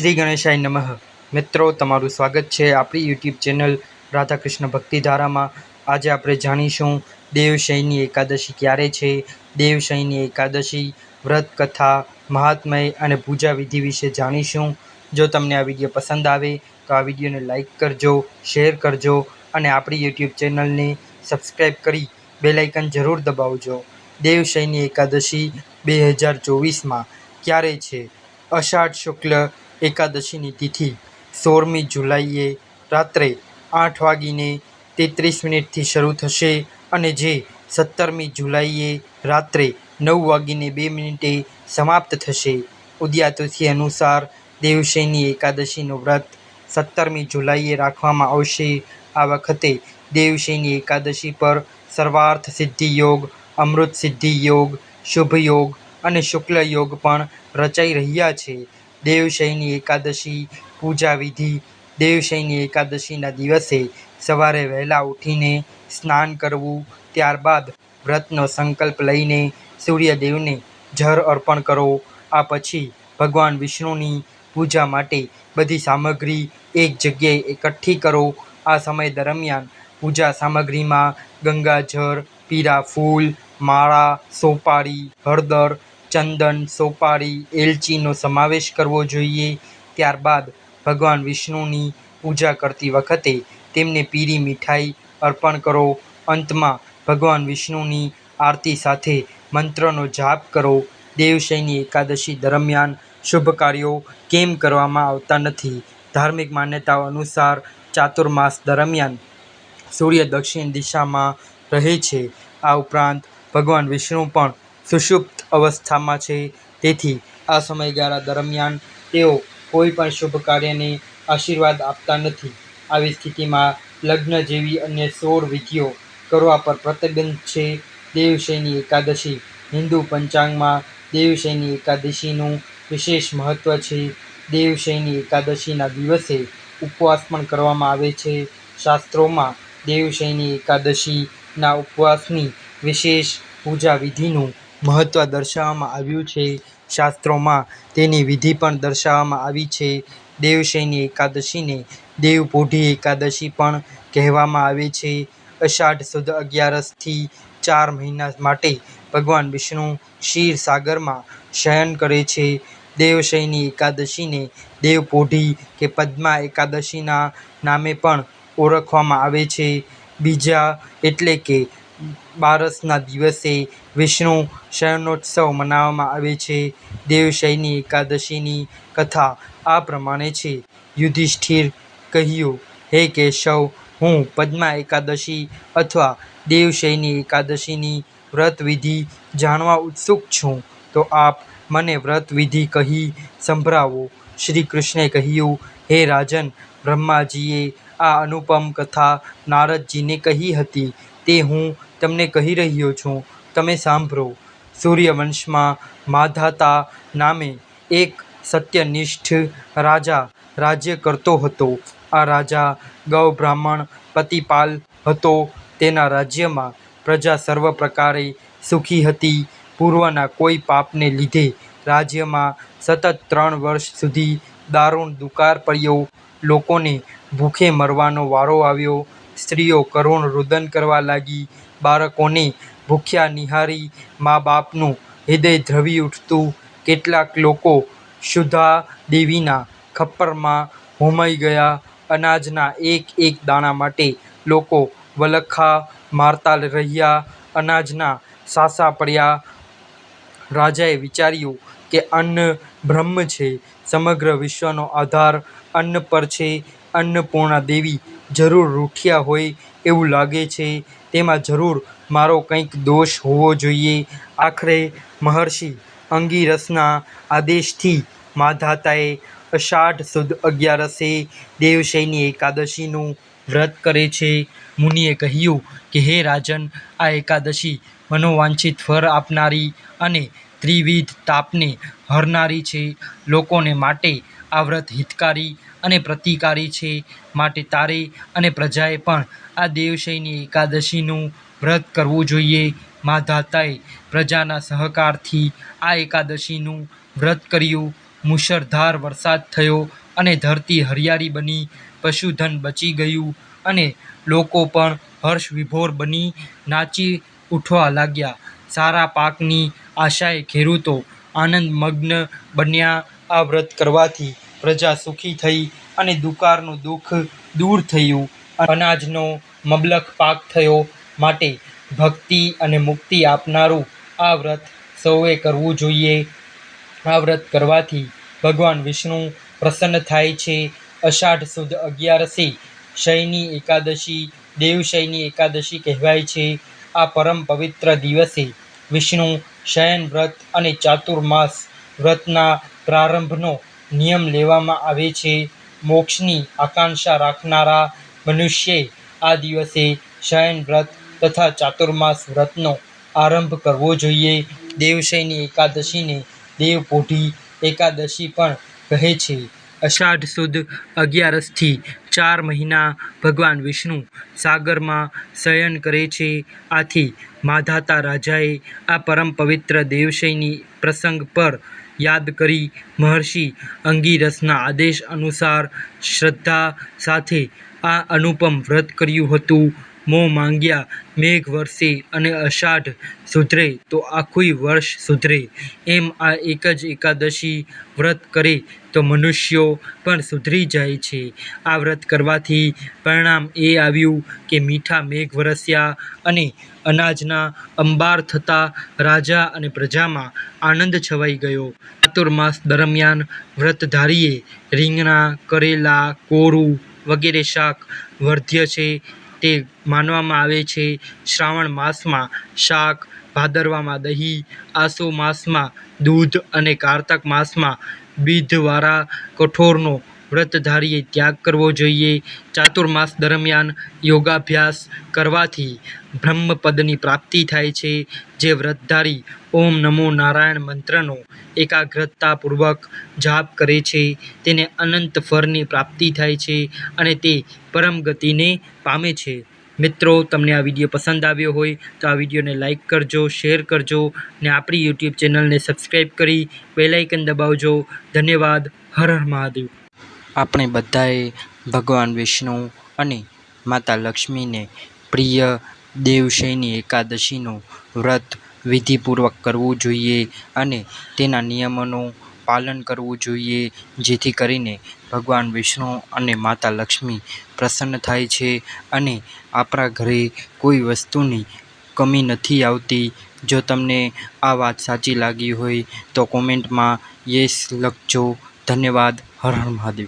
શ્રી ગણેશાય નમઃ. મિત્રો, તમારું સ્વાગત છે આપણી યુટ્યુબ ચેનલ રાધાકૃષ્ણ ભક્તિધારામાં. આજે આપણે જાણીશું દેવશયની એકાદશી ક્યારે છે? દેવશયની એકાદશી, વ્રત કથા, મહાત્મય અને પૂજા વિધિ વિશે જાણીશું. જો તમને આ વીડિયો પસંદ આવે, તો આ વિડીયોને લાઇક કરજો, શેર કરજો અને આપણી યુટ્યુબ ચેનલને સબસ્ક્રાઈબ કરી બેલાઇકન જરૂર દબાવજો. દેવશયની એકાદશી બે હજાર ચોવીસમાં ક્યારે છે? અષાઢ શુક્લ એકાદશીની તિથિ સોળમી જુલાઈએ રાત્રે આઠ વાગીને તેત્રીસ મિનિટથી શરૂ થશે અને જે સત્તરમી જુલાઈએ રાત્રે નવ વાગીને બે મિનિટે સમાપ્ત થશે. ઉદ્યાતુથી અનુસાર દેવશયની એકાદશીનું વ્રત સત્તરમી જુલાઈએ રાખવામાં આવશે. આ વખતે દેવશયની એકાદશી પર સર્વાર્થ સિદ્ધિ યોગ, અમૃત સિદ્ધિ યોગ, શુભ યોગ અને શુક્લ યોગ પણ રચાઈ રહ્યા છે. દેવશયની એકાદશી પૂજા વિધિ દેવશયની એકાદશીના દિવસે સવારે વહેલા ઉઠીને સ્નાન કરવું, ત્યારબાદ વ્રતનો સંકલ્પ લઈને સૂર્યદેવને જળ અર્પણ કરો. આ પછી ભગવાન વિષ્ણુની પૂજા માટે બધી સામગ્રી એક જગ્યાએ એકઠી કરો. આ સમય દરમિયાન પૂજા સામગ્રીમાં ગંગાજળ, પીળા ફૂલ, માળા, સોપારી, હળદર ચંદન, સોપારી, એલચીનો સમાવેશ કરવો જોઈએ. ત્યારબાદ ભગવાન વિષ્ણુની પૂજા કરતી વખતે તેમને પીરી મીઠાઈ અર્પણ કરો. અંતમાં ભગવાન વિષ્ણુની આરતી સાથે મંત્રનો જાપ કરો. દેવશયની એકાદશી દરમિયાન શુભ કાર્યો કેમ કરવામાં આવતા નથી? ધાર્મિક માન્યતાઓ અનુસાર ચાતુર્માસ દરમિયાન સૂર્ય દક્ષિણ દિશામાં રહે છે. આ ઉપરાંત ભગવાન વિષ્ણુ પણ સુષુપ્ત અવસ્થામાં છે. તેથી આ સમયગાળા દરમિયાન તેઓ કોઈ પણ શુભ કાર્યને આશીર્વાદ આપતા નથી. આવી સ્થિતિમાં લગ્ન જેવી અન્ય સોળ વિધિઓ કરવા પર પ્રતિબંધ છે. દેવશયની એકાદશી હિન્દુ પંચાંગમાં દેવશયની એકાદશીનું વિશેષ મહત્વ છે. દેવશયની એકાદશીના દિવસે ઉપવાસ પણ કરવામાં આવે છે. શાસ્ત્રોમાં દેવશયની એકાદશીના ઉપવાસની વિશેષ પૂજા વિધિનું મહત્વ દર્શાવવામાં આવ્યું છે. શાસ્ત્રોમાં તેની વિધિ પણ દર્શાવવામાં આવી છે. દેવશયની એકાદશીને દેવપોઢી એકાદશી પણ કહેવામાં આવે છે. અષાઢ સુદ અગિયારસથી ચાર મહિના માટે ભગવાન વિષ્ણુ ક્ષીર સાગરમાં શયન કરે છે. દેવશયની એકાદશીને દેવપોઢી કે પદ્મા એકાદશીના નામે પણ ઓળખવામાં આવે છે. બીજા એટલે કે બારસના દિવસે વિષ્ણુ શયનોત્સવ મનાવવામાં આવે છે. દેવશયની એકાદશીની કથા આ પ્રમાણે છે. યુધિષ્ઠિર કહ્યું, હે કેશવ, હું પદ્મા એકાદશી અથવા દેવશયની એકાદશીની વ્રત વિધિ જાણવા ઉત્સુક છું. તો આપ મને વ્રત વિધિ કહી સંભળાવો. શ્રી કૃષ્ણે કહ્યું, હે રાજન, બ્રહ્માજીએ આ અનુપમ કથા નારદજીને કહી હતી. તે હું તમને કહી રહ્યો છું. તમે સાંભળો. સૂર્યવંશમાં માધાતા નામે એક સત્યનિષ્ઠ રાજા રાજ્ય કરતો હતો. આ રાજા ગૌ બ્રાહ્મણ પતિપાલ હતો. તેના રાજ્યમાં પ્રજા સર્વ પ્રકારે સુખી હતી. પૂર્વના કોઈ પાપને લીધે રાજ્યમાં સતત ત્રણ વર્ષ સુધી દારૂણ દુકાળ પડ્યો. લોકોને ભૂખે મરવાનો વારો આવ્યો. સ્ત્રીઓ કરુણ રુદન કરવા લાગી. બાળકોને ભૂખ્યા નિહાળી મા બાપનું હૃદય દ્રવી ઉઠતું. કેટલાક લોકો સુધા દેવીના ખપ્પરમાં હોમાઈ ગયા. અનાજના એક એક દાણા માટે લોકો વલખા મારતા રહ્યા. અનાજના સાસા પડ્યા. રાજાએ વિચાર્યું કે અન્ન બ્રહ્મ છે. સમગ્ર વિશ્વનો આધાર અન્ન પર છે. અન્નપૂર્ણા દેવી જરૂર રૂઠ્યા હોય એવું લાગે છે. તેમાં જરૂર મારો કંઈક દોષ હોવો જોઈએ. આખરે મહર્ષિ અંગિરસના આદેશથી માધાતાએ અષાઢ સુદ અગિયારસે દેવશયની એકાદશીનું વ્રત કરે છે. મુનિએ કહ્યું કે, હે રાજન, આ એકાદશી મનોવાંછિત ફળ આપનારી અને ત્રિવિધ તાપને હરનારી છે. લોકોને માટે આ વ્રત હિતકારી અને પ્રતિકારી છે. માટે તારે અને પ્રજાએ પણ આ દેવશયની એકાદશીનું વ્રત કરવું જોઈએ. માધાતાએ પ્રજાના સહકારથી આ એકાદશીનું વ્રત કર્યું. મુશળધાર વરસાદ થયો અને ધરતી હરિયાળી બની. પશુધન બચી ગયું અને લોકો પણ હર્ષ વિભોર બની નાચી ઉઠવા લાગ્યા. સારા પાકની આશાએ ખેડૂતો આનંદમગ્ન બન્યા આ વ્રત કરવાથી. પ્રજા સુખી થઈ અને દુકાળનું દુઃખ દૂર થયું. અનાજનો મબલખ પાક થયો માટે ભક્તિ અને મુક્તિ આપનારું આ વ્રત સૌએ કરવું જોઈએ. આ વ્રત કરવાથી ભગવાન વિષ્ણુ પ્રસન્ન થાય છે. અષાઢ સુદ અગિયારસી શયની એકાદશી દેવશયની એકાદશી કહેવાય છે. આ પરમ પવિત્ર દિવસે વિષ્ણુ શયન વ્રત અને ચાતુર્માસ વ્રતના પ્રારંભનો નિયમ લેવામાં આવે છે. મોક્ષની આકાંક્ષા રાખનારા મનુષ્યે આ દિવસે શયન વ્રત તથા ચાતુર્માસ વ્રતનો આરંભ કરવો જોઈએ. દેવશયની એકાદશીને દેવપોઢી એકાદશી પણ કહે છે. અષાઢ સુદ અગિયારસથી ચાર મહિના ભગવાન વિષ્ણુ સાગરમાં શયન કરે છે. આથી માધાતા રાજાએ આ પરમ પવિત્ર દેવશયની પ્રસંગ પર યાદ કરી મહર્ષિ અંગીરસના આદેશ અનુસાર શ્રદ્ધા સાથે આ અનુપમ વ્રત કર્યું હતું. મોં માંગ્યા, મેઘ વરસી અને અષાઢ સુધરે, તો આખુંય વર્ષ સુધરે. એમ આ એક જ એકાદશી વ્રત કરે, તો મનુષ્યો પણ સુધરી જાય છે. આ વ્રત કરવાથી પરિણામ એ આવ્યું કે મીઠા મેઘ વરસ્યા અને અનાજના અંબાર થતાં રાજા અને પ્રજામાં આનંદ છવાઈ ગયો. ચાતુર્માસ દરમિયાન વ્રતધારીએ રીંગણાં, કરેલા, કોરું વગેરે શાક વર્ધ્ય છે. તે માનવામાં આવે છે. શ્રાવણ માસમાં શાક, ભાદરવામાં દહીં, આસો માસમાં દૂધ અને કારતક માસમાં બિધવાળા કઠોળનો વ્રતધારીએ ત્યાગ કરવો જોઈએ. ચાતુર્માસ દરમિયાન યોગાભ્યાસ કરવાથી બ્રહ્મપદની પ્રાપ્તિ થાય છે. જે વ્રતધારી ઓમ નમો નારાયણ મંત્રનો એકાગ્રતાપૂર્વક જાપ કરે છે. તેને અનંત ફળની પ્રાપ્તિ થાય છે અને તે પરમ ગતિને પામે છે. મિત્રો, તમને આ વીડિયો પસંદ આવ્યો હોય તો આ વિડીયોને લાઇક કરજો, શેર કરજો ને આપણી યુટ્યુબ ચેનલને સબસ્ક્રાઈબ કરી બેલાઇકન દબાવજો. ધન્યવાદ. હર હર મહાદેવ. આપણે બધાએ ભગવાન વિષ્ણુ અને માતા લક્ષ્મીને પ્રિય દેવશયની એકાદશીનું વ્રત વિધિપૂર્વક કરવું જોઈએ અને તેના નિયમોનું પાલન કરવું જોઈએ, જેથી કરીને ભગવાન વિષ્ણુ અને માતા લક્ષ્મી પ્રસન્ન થાય છે અને આપણા ઘરે કોઈ વસ્તુની કમી નથી આવતી. જો તમને આ વાત સાચી લાગી હોય તો કોમેન્ટમાં યસ લખજો. ધન્યવાદ. હર હર મહાદેવ.